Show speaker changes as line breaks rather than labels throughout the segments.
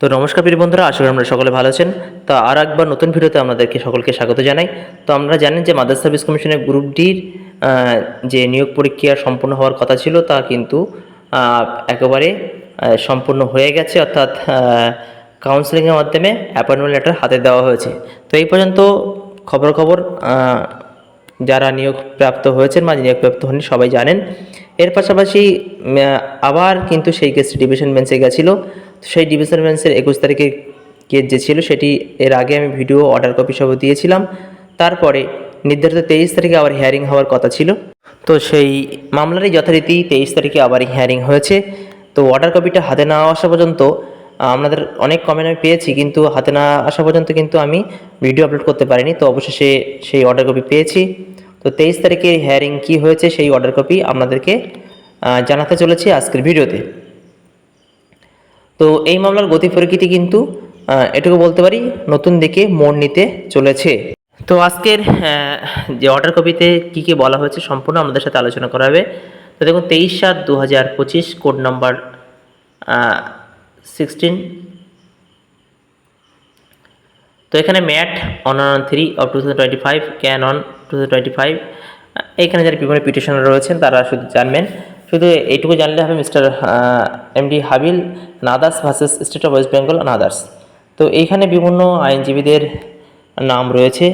তো নমস্কার প্রিয় বন্ধুরা, আশা করি আমরা সকলে ভালো আছেন। তো আর একবার নতুন ভিডিওতে আমাদেরকে সকলকে স্বাগত জানাই। তো আমরা জানেন যে মাদার সার্ভিস কমিশনের গ্রুপ ডির যে নিয়োগ পরীক্ষা সম্পূর্ণ হওয়ার কথা ছিল, তা কিন্তু একেবারে সম্পূর্ণ হয়ে গেছে। অর্থাৎ কাউন্সিলিংয়ের মাধ্যমে অ্যাপয়েন্টমেন্ট লেটার হাতে দেওয়া হয়েছে। তো এই পর্যন্ত খবর খবর যারা নিয়োগপ্রাপ্ত হয়েছেন বা নিয়োগপ্রাপ্ত হননি সবাই জানেন। এর পাশাপাশি আবার কিন্তু সেই কেসটি ডিভিশন বেঞ্চে গেছিল। সেই ডিভিশন বেঞ্চের একুশ তারিখে কেস যে ছিল সেটি এর আগে আমি ভিডিও অর্ডার কপি সহ দিয়েছিলাম। তারপরে নির্ধারিত তেইশ তারিখে আবার হিয়ারিং হওয়ার কথা ছিল। তো সেই মামলারই যথারীতি তেইশ তারিখে আবার হিয়ারিং হয়েছে। তো অর্ডার কপিটা হাতে না আসা পর্যন্ত আপনাদের অনেক কমেন্ট আমি পেয়েছি, কিন্তু হাতে না আসা পর্যন্ত কিন্তু আমি ভিডিও আপলোড করতে পারিনি। তো অবশেষে সেই অর্ডার কপি পেয়েছি। তো তেইশ তারিখে হিয়ারিং কী হয়েছে সেই অর্ডার কপি আপনাদেরকে জানাতে চলেছি আজকের ভিডিওতে। তো এই মামলার গতি প্রকৃতি কিন্তু এটুকু বলতে পারি, নতুন দিকে মোড় নিতে চলেছে। তো আজকের যে অর্ডার কপিতে কী কী বলা হয়েছে সম্পূর্ণ আমাদের সাথে আলোচনা করা হবে। তো দেখুন, তেইশ সাত দু হাজার পঁচিশ কোড নম্বর সিক্সটিন তো এখানে matter on on three of two thousand twenty five can on two thousand twenty five. এখানে যারা বিভিন্ন পিটিশনার রয়েছেন, তারা শুধু জানবেন। শুধু এইটুকু জানলে হবে, mister MD Habil, and others versus state of West Bengal, and others. তো এইখানে বিভিন্ন আইনজীবীদের নাম রয়েছে,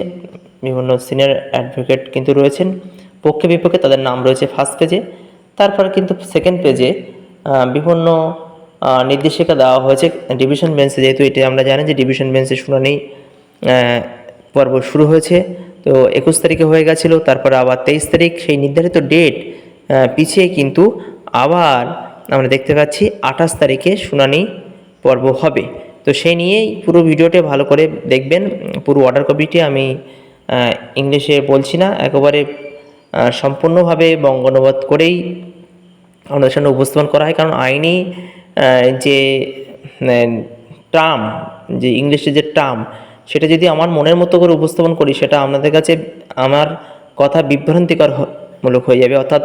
বিভিন্ন সিনিয়র অ্যাডভোকেট কিন্তু রয়েছেন, পক্ষে বিপক্ষে তাদের নাম রয়েছে ফার্স্ট পেজে তারপর কিন্তু সেকেন্ড পেজে বিভিন্ন নির্দেশিকা দেওয়া হয়েছে ডিভিশন বেঞ্চে যেহেতু এটা আমরা জানি যে ডিভিশন বেঞ্চে শুনানি পর্ব শুরু হয়েছে, তো একুশ তারিখে হয়ে গেছিল, তারপরে আবার তেইশ তারিখ, সেই নির্ধারিত ডেট পিছিয়ে কিন্তু আবার আমরা দেখতে পাচ্ছি আঠাশ তারিখে শুনানি পর্ব হবে। তো সেই নিয়েই পুরো ভিডিওটি ভালো করে দেখবেন, পুরো অর্ডার কপিটি আমি ইংলিশে বলছি না, একেবারে সম্পূর্ণভাবে বঙ্গানুবাদ করেই আমাদের সামনে উপস্থাপন করা হয়। কারণ আইনি যে টার্ম যে ইংলিশে যে টার্ম সেটা যদি আমার মনের মতো করে উপস্থাপন করি, সেটা আপনাদের কাছে আমার কথা বিভ্রান্তিকর মূলক হয়ে যাবে। অর্থাৎ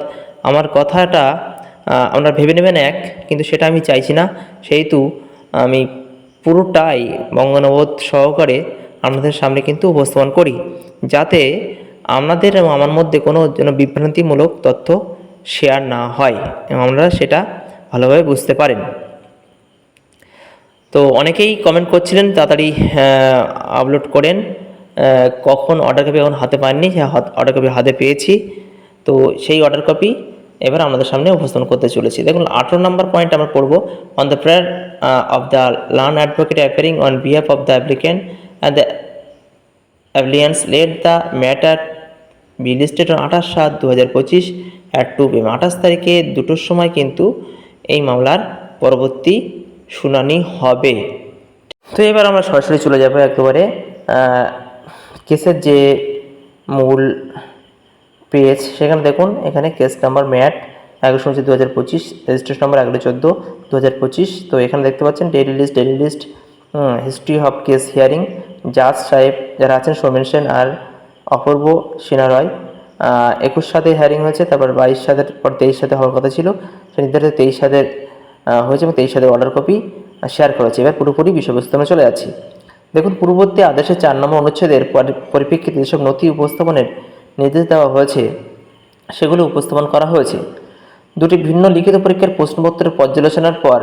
আমার কথাটা আপনারা ভেবে নেবেন এক, কিন্তু সেটা আমি চাইছি না। সেহেতু আমি পুরোটাই বঙ্গানুবোধ সহকারে আপনাদের সামনে কিন্তু উপস্থাপন করি, যাতে আপনাদের এবং আমার মধ্যে কোনো যেন বিভ্রান্তিমূলক তথ্য শেয়ার না হয় এবং আপনারা সেটা ভালোভাবে বুঝতে পারেন। তো অনেকেই কমেন্ট করছিলেন, তাড়াতাড়ি আপলোড করেন কখন অর্ডার কপি এখন হাতে পাননি অর্ডার কপি হাতে পেয়েছি। তো সেই অর্ডার কপি এবার আমাদের সামনে উপস্থাপন করতে চলেছি। দেখুন, আঠেরো নম্বর পয়েন্ট আমরা পড়ব on the prayer of the learned advocate appearing on behalf of the applicant and the appellants let the matter be listed on আঠাশ সাত দু হাজার পঁচিশ অ্যাট টু পিএম আঠাশ তারিখে দুটোর সময় কিন্তু এই মামলার পরবর্তী শুনানি হবে। তো এবার আমরা সরাসরি চলে যাব একেবারে কেসের যে মূল পেজ সেখানে দেখুন, এখানে কেস নাম্বার ম্যাট, এগারোশো উনত্রিশ দু হাজার পঁচিশ রেজিস্ট্রেশন নাম্বার এগারো চোদ্দ দু হাজার পঁচিশ। তো এখানে দেখতে পাচ্ছেন daily list daily list history of case hearing জাজ সাহেব, যারা আছেন, সৌমেন সেন আর অপূর্ব সিনহা রয়। একুশ সাথে হিয়ারিং হয়েছে, তারপর বাইশ সাতের পর তেইশ সাথে হওয়ার কথা ছিল। সে নির্ধারিত তেইশ সাতের হয়েছে এবং তেইশ সাথে অর্ডার কপি শেয়ার করেছে। এবার পুরোপুরি বিষয়বস্তু আমরা চলে যাচ্ছি। দেখুন, পূর্ববর্তী আদেশের চার নম্বর অনুচ্ছেদের পরি- পরিপ্রেক্ষিতে যেসব নথি উপস্থাপনের নির্দেশ দেওয়া হয়েছে, সেগুলো উপস্থাপন করা হয়েছে। দুটি ভিন্ন লিখিত পরীক্ষার প্রশ্নপত্রের পর্যালোচনার পর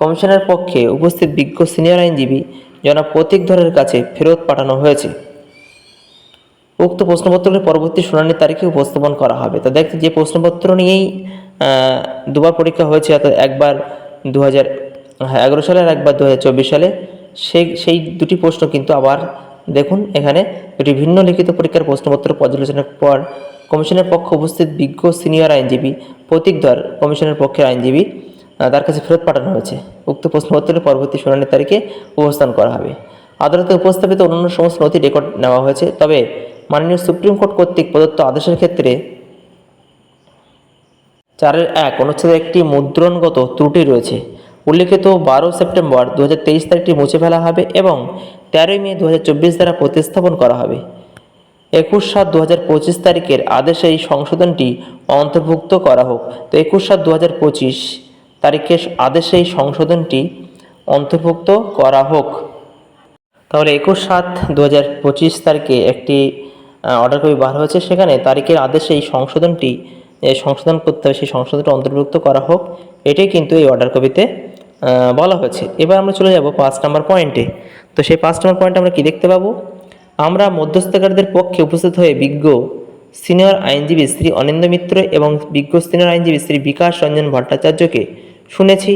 কমিশনের পক্ষে উপস্থিত বিজ্ঞ সিনিয়র আইনজীবী জনাব প্রতীক ধরের কাছে ফেরত পাঠানো হয়েছে। উক্ত প্রশ্নপত্রগুলি পরবর্তী শুনানির তারিখে উপস্থাপন করা হবে। তা দেখতে যে প্রশ্নপত্র নিয়েই দুবার পরীক্ষা হয়েছে, অর্থাৎ একবার দু হাজার এগারো সালে আর একবার দু হাজার চব্বিশ সালে সেই সেই দুটি প্রশ্ন কিন্তু আবার দেখুন, এখানে একটি ভিন্ন লিখিত পরীক্ষার প্রশ্নপত্র পর্যালোচনার পর কমিশনের পক্ষে উপস্থিত বিজ্ঞ সিনিয়র আইনজীবী প্রতীক ধর কমিশনের পক্ষের আইনজীবী তার কাছে ফেরত পাঠানো হয়েছে। উক্ত প্রশ্নপত্রের পরবর্তী শুনানির তারিখে উপস্থান করা হবে। আদালতে উপস্থাপিত অন্যান্য সমস্ত নথি রেকর্ড নেওয়া হয়েছে, তবে মাননীয় সুপ্রিম কোর্ট কর্তৃক প্রদত্ত আদেশের ক্ষেত্রে চারের এক অনুচ্ছেদে একটি মুদ্রণগত ত্রুটি রয়েছে। উল্লিখিত বারো সেপ্টেম্বর দু হাজার তেইশ তারিখটি মুছে ফেলা হবে এবং তেরোই মে দু হাজার চব্বিশ দ্বারা প্রতিস্থাপন করা হবে। একুশ সাত দু হাজার পঁচিশ তারিখের আদেশে এই সংশোধনটি অন্তর্ভুক্ত করা হোক। তো একুশ সাত দু হাজার পঁচিশ তারিখের আদেশে এই সংশোধনটি অন্তর্ভুক্ত করা হোক। তাহলে একুশ সাত দু হাজার পঁচিশ তারিখে একটি অর্ডার কপি বার হয়েছে সেখানে তারিখের আদেশে এই সংশোধনটি সংশোধন করতে হবে, সেই সংশোধনটি অন্তর্ভুক্ত করা হোক। এটাই কিন্তু এই অর্ডার কপিতে বলা হয়েছে। এবার আমরা চলে যাব পাঁচ নম্বর পয়েন্টে। তো সেই পাঁচ নম্বর পয়েন্টে আমরা কি দেখতে পাবো? আমরা মধ্যস্থকারীদের পক্ষে উপস্থিত হয়ে বিজ্ঞ সিনিয়র আইনজীবী শ্রী অনিন্দ মিত্র এবং বিজ্ঞ সিনিয়র আইনজীবী শ্রী বিকাশ রঞ্জন ভট্টাচার্যকে শুনেছি।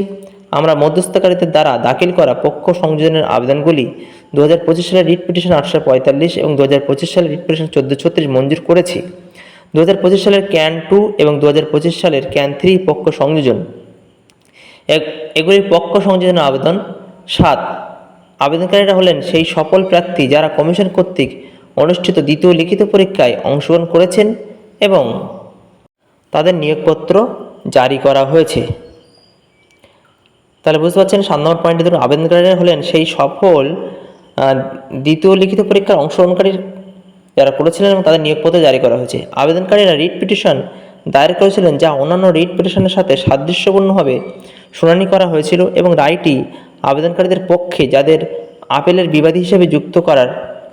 আমরা মধ্যস্থকারীদের দ্বারা দাখিল করা পক্ষ সংযোজনের আবেদনগুলি দু হাজার পঁচিশ সালের রিট পিটিশন আটশো পঁয়তাল্লিশ এবং দু হাজার পঁচিশ সালের রিট পিটিশন চোদ্দ ছত্রিশ মঞ্জুর করেছি। দু হাজার পঁচিশ সালের ক্যান টু এবং দু হাজার পঁচিশ সালের ক্যান থ্রি পক্ষ সংযোজন এগুলির পক্ষ সংযোজনের আবেদন। সাত, আবেদনকারীরা হলেন সেই সকল প্রার্থী যারা কমিশন কর্তৃক অনুষ্ঠিত দ্বিতীয় লিখিত পরীক্ষায় অংশগ্রহণ করেছেন এবং তাদের নিয়োগপত্র জারি করা হয়েছে। তাহলে বুঝতে পারছেন, সাত নম্বর পয়েন্টে ধরুন, আবেদনকারীরা হলেন সেই সফল দ্বিতীয় লিখিত পরীক্ষার অংশগ্রহণকারী যারা করেছিলেন এবং তাদের নিয়োগপত্র জারি করা হয়েছে। আবেদনকারীরা রিট পিটিশন দায়ের করেছিলেন যা অন্যান্য রিট পিটিশনের সাথে সাদৃশ্যপূর্ণভাবে শুনানি করা হয়েছিল এবং রায়টি আবেদনকারীদের পক্ষে যাদের আপেলের বিবাদী হিসেবে যুক্ত করার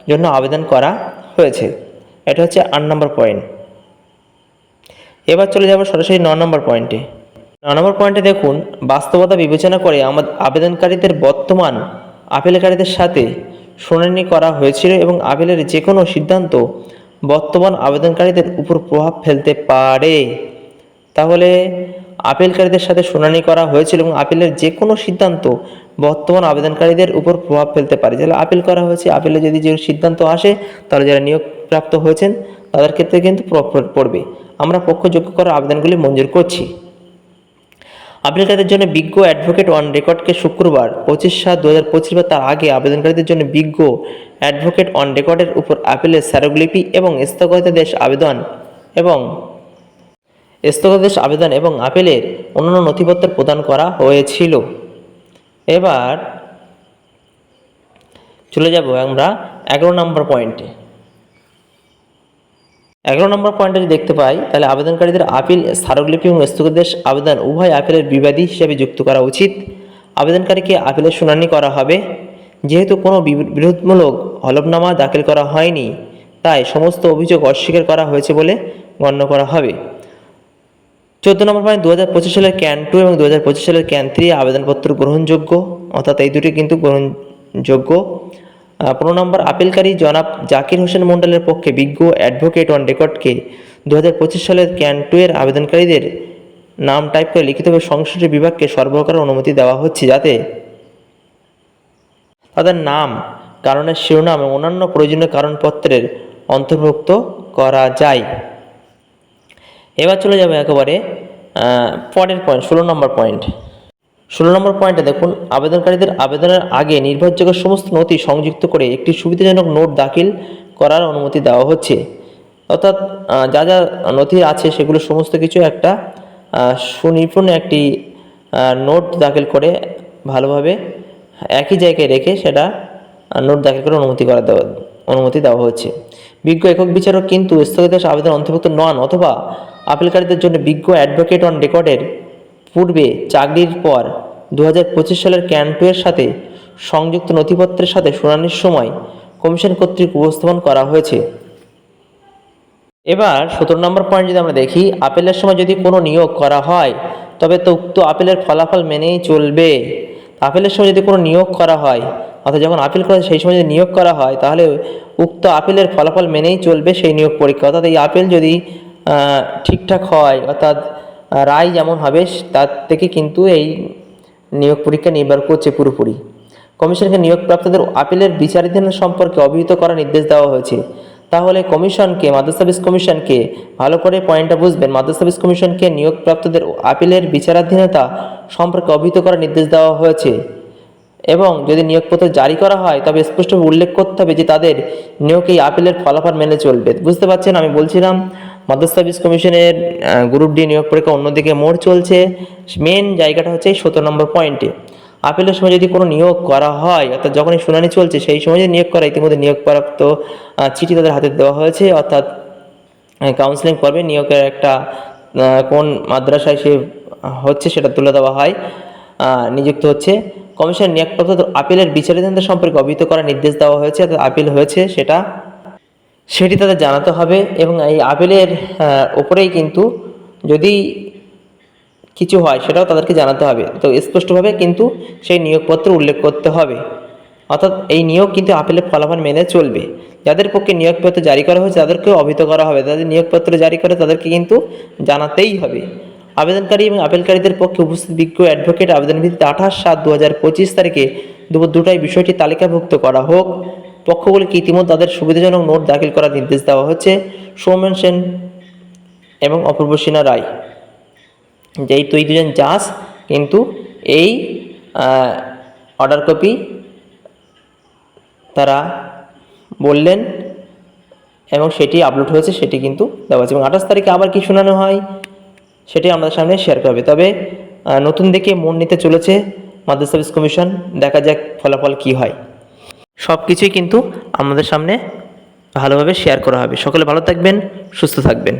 জন্য আবেদন করা হয়েছে। এটা হচ্ছে আট নম্বর পয়েন্ট। এবার চলে যাব সরাসরি ন নম্বর পয়েন্টে। ন নম্বর পয়েন্টে দেখুন, বাস্তবতা বিবেচনা করে আমাদের আবেদনকারীদের বর্তমান আপিলকারীদের সাথে শুনানি করা হয়েছিল এবং আপিলের যে কোনো সিদ্ধান্ত বর্তমান আবেদনকারীদের উপর প্রভাব ফেলতে পারে। তাহলে আপিলকারীদের সাথে শুনানি করা হয়েছিল এবং আপিলের যে কোনো সিদ্ধান্ত বর্তমান আবেদনকারীদের উপর প্রভাব ফেলতে পারে। যারা আপিল করা হয়েছে, আপিলে যদি যে সিদ্ধান্ত আসে, তাহলে যারা নিয়োগপ্রাপ্ত হয়েছেন, তাদের ক্ষেত্রে কিন্তু প্রভাব পড়বে। আমরা পক্ষযোগ্য করা আবেদনগুলি মঞ্জুর করছি। আপিলকারীদের জন্য বিজ্ঞ অ্যাডভোকেট অন রেকর্ডকে শুক্রবার, পঁচিশ সাত দু হাজার পঁচিশ বা তার আগে আবেদনকারীদের জন্য বিজ্ঞ অ্যাডভোকেট অন রেকর্ডের উপর আপিলের স্মারকলিপি এবং স্থগিতাদেশ আবেদন এবং স্থগিতাদেশ আবেদন এবং আপিলের অন্যান্য নথিপত্র প্রদান করা হয়েছিল। এবার চলে যাব আমরা এগারো নম্বর পয়েন্টে। এগারো নম্বর পয়েন্টে যদি দেখতে পাই, তাহলে আবেদনকারীদের আপিল, স্মারকলিপি এবং স্থগিতাদেশ আবেদন উভয় আপিলের বিবাদী হিসেবে যুক্ত করা উচিত। আবেদনকারীকে আপিলের শুনানি করা হবে। যেহেতু কোনো বিরোধমূলক হলফনামা দাখিল করা হয়নি, তাই সমস্ত অভিযোগ অস্বীকার করা হয়েছে বলে গণ্য করা হবে। চোদ্দ নম্বর পয়েন্ট দু হাজার পঁচিশ সালের ক্যান টু এবং দু হাজার পঁচিশ সালের ক্যান থ্রি আবেদনপত্র গ্রহণযোগ্য, অর্থাৎ এই দুটি কিন্তু গ্রহণযোগ্য। পনেরো নম্বর, আপিলকারী জনাব জাকির হোসেন মণ্ডলের পক্ষে বিজ্ঞ অ্যাডভোকেট অন রেকর্ডকে দু হাজার পঁচিশ সালের ক্যান টু এর আবেদনকারীদের নাম টাইপ করে লিখিতভাবে সংশ্লিষ্ট বিভাগকে সরবরাহ করার অনুমতি দেওয়া হচ্ছে যাতে তাদের নাম, কারণের শিরোনাম এবং অন্যান্য প্রয়োজনীয় কারণপত্রের অন্তর্ভুক্ত করা যায়। এবার চলে যাবে একেবারে পরের পয়েন্ট ষোলো নম্বর পয়েন্ট ষোলো নম্বর পয়েন্টে দেখুন, আবেদনকারীদের আবেদনের আগে নির্ভরযোগ্য সমস্ত নথি সংযুক্ত করে একটি সুবিধাজনক নোট দাখিল করার অনুমতি দেওয়া হচ্ছে। অর্থাৎ যা যা নথি আছে সেগুলো সমস্ত কিছু একটা সুনিপুণ একটি নোট দাখিল করে ভালোভাবে একই জায়গায় রেখে সেটা নোট দাখিল করে অনুমতি করা দেওয়া, অনুমতি দেওয়া হচ্ছে। বিজ্ঞ একক বিচারক কিন্তু স্থগিতাদেশ আবেদন অন্তর্ভুক্ত নন অথবা আপিলকারীদের জন্য বিজ্ঞ অ্যাডভোকেট অন রেকর্ডের পূর্বে চাকরির পর দু হাজার পঁচিশ সালের ক্যান্টুয়ের সাথে সংযুক্ত নথিপত্রের সাথে শুনানির সময় কমিশন কর্তৃক উপস্থাপন করা হয়েছে। এবার সতেরো নম্বর পয়েন্ট যদি আমরা দেখি, আপেলের সময় যদি কোনো নিয়োগ করা হয়, তবে তো উক্ত আপিলের ফলাফল মেনেই চলবে। আপিলের সময় যদি কোনো নিয়োগ করা হয়, অর্থাৎ যখন আপিল করা সেই সময় যদি নিয়োগ করা হয়, তাহলে উক্ত আপিলের ফলাফল মেনেই চলবে সেই নিয়োগ পরীক্ষা। অর্থাৎ এই আপিল যদি ঠিকঠাক হয়, অর্থাৎ রায় যেমন হবে, তার থেকে কিন্তু এই নিয়োগ পরীক্ষা নির্ভর করছে পুরোপুরি। কমিশনকে নিয়োগপ্রাপ্তদের আপিলের বিচারাধীন সম্পর্কে অবহিত করার নির্দেশ দেওয়া হয়েছে। তাহলে কমিশনকে, মাদ্রাস সার্ভিস কমিশনকে ভালো করে পয়েন্টটা বুঝবেন। মাদ্রাস সার্ভিস কমিশনকে নিয়োগপ্রাপ্তদের আপিলের বিচারাধীনতা সম্পর্কে অবহিত করার নির্দেশ দেওয়া হয়েছে। এবং যদি নিয়োগপত্র জারি করা হয়, তবে স্পষ্ট উল্লেখ করতে হবে যে তাদের নিয়োগ এই আপিলের ফলাফল মেনে চলবে। বুঝতে পারছেন? আমি বলছিলাম, মাদ্রাস সার্ভিস কমিশনের গ্রুপ ডি নিয়োগ পরীক্ষা অন্যদিকে মোড় চলছে। মেন জায়গাটা হচ্ছে সতেরো নম্বর পয়েন্টে। আপিলের সময় যদি কোনো নিয়োগ করা হয় অর্থাৎ যখনই শুনানি চলছে সেই সময় যদি নিয়োগ করা ইতিমধ্যে নিয়োগপ্রাপ্ত আহ, চিঠি তাদের হাতে দেওয়া হয়েছে। অর্থাৎ কাউন্সিলিং পর্বে নিয়োগের একটা কোন মাদ্রাসায় সে হচ্ছে সেটা তুলে দেওয়া হয়। নিযুক্ত হচ্ছে। কমিশন নিয়োগপ্রাপ্ত আপিলের বিচারাধীনতা সম্পর্কে অবহিত করার নির্দেশ দেওয়া হয়েছে অর্থাৎ আপিল হয়েছে সেটা। সেটি তাদের জানাতে হবে এবং এই আপিলের ওপরেই কিন্তু যদি কিছু হয় সেটাও তাদেরকে জানাতে হবে। তো স্পষ্টভাবে কিন্তু সেই নিয়োগপত্র উল্লেখ করতে হবে। অর্থাৎ এই নিয়োগ কিন্তু আপিলের ফলাফল মেনে চলবে। যাদের পক্ষে নিয়োগপত্র জারি করা হয়েছে, তাদেরকেও অবহিত করা হবে। তাদের নিয়োগপত্র জারি করে, তাদেরকে কিন্তু জানাতেই হবে। আবেদনকারী এবং আপিলকারীদের পক্ষে উপস্থিত বিজ্ঞ অ্যাডভোকেট আবেদন ভিত্তিতে আঠাশ সাত দু হাজার পঁচিশ তারিখে দুপুর দুটায় বিষয়টি তালিকাভুক্ত করা হোক। পক্ষগুলিকে ইতিমধ্যে তাদের সুবিধাজনক নোট দাখিল করার নির্দেশ দেওয়া হচ্ছে সৌমেন সেন এবং অপূর্ব সিনহা রায়। যেই তুই দুজন যাস, কিন্তু এই অর্ডার কপি তারা বললেন এবং সেটি আপলোড হয়েছে, সেটি কিন্তু দেওয়া হয়েছে এবং আঠাশ তারিখে আবার কি শোনানো হয়, সেটি আমাদের সামনে শেয়ার করবে তবে নতুন দিকে মন নিতে চলেছে মাদ্রাসা সার্ভিস কমিশন দেখা যাক ফলাফল কি হয়। সব কিছুই কিন্তু আমাদের সামনে ভালোভাবে শেয়ার করা হবে। সকলে ভালো থাকবেন, সুস্থ থাকবেন।